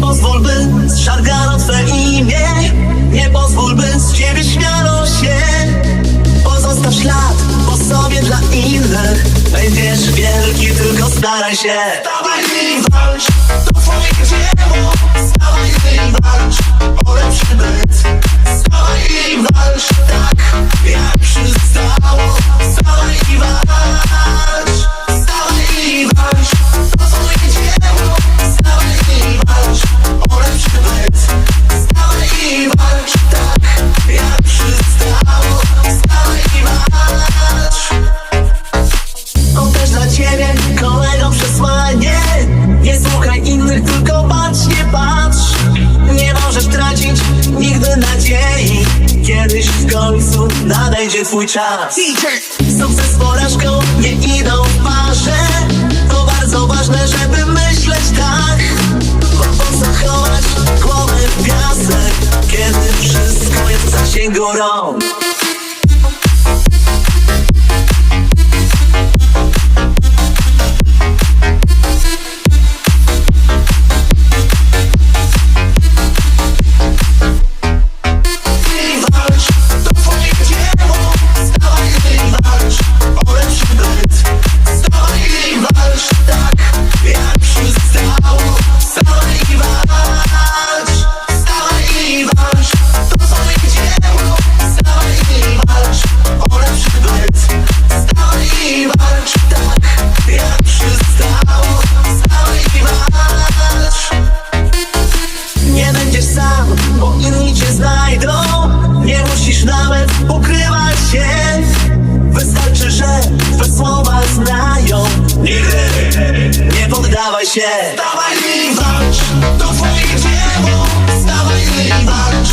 pozwól, by zszargano Twe imię. Nie pozwól, by z Ciebie śmiano się. Pozostaw ślad po sobie dla innych. Będziesz wielki, tylko staraj się. Stawaj walcz, to Twoje ciebie, kolego, przesłanie. Nie słuchaj innych, tylko bacznie patrz. Nie możesz tracić nigdy nadziei. Kiedyś w końcu nadejdzie twój czas. Sukces z porażką nie idą w parze. To bardzo ważne, żeby myśleć tak. Bo po co chować głowę w piasek Kiedy wszystko jest w zasięgu rąk się. Stawaj i walcz, to twoje dzieło Stawaj i walcz,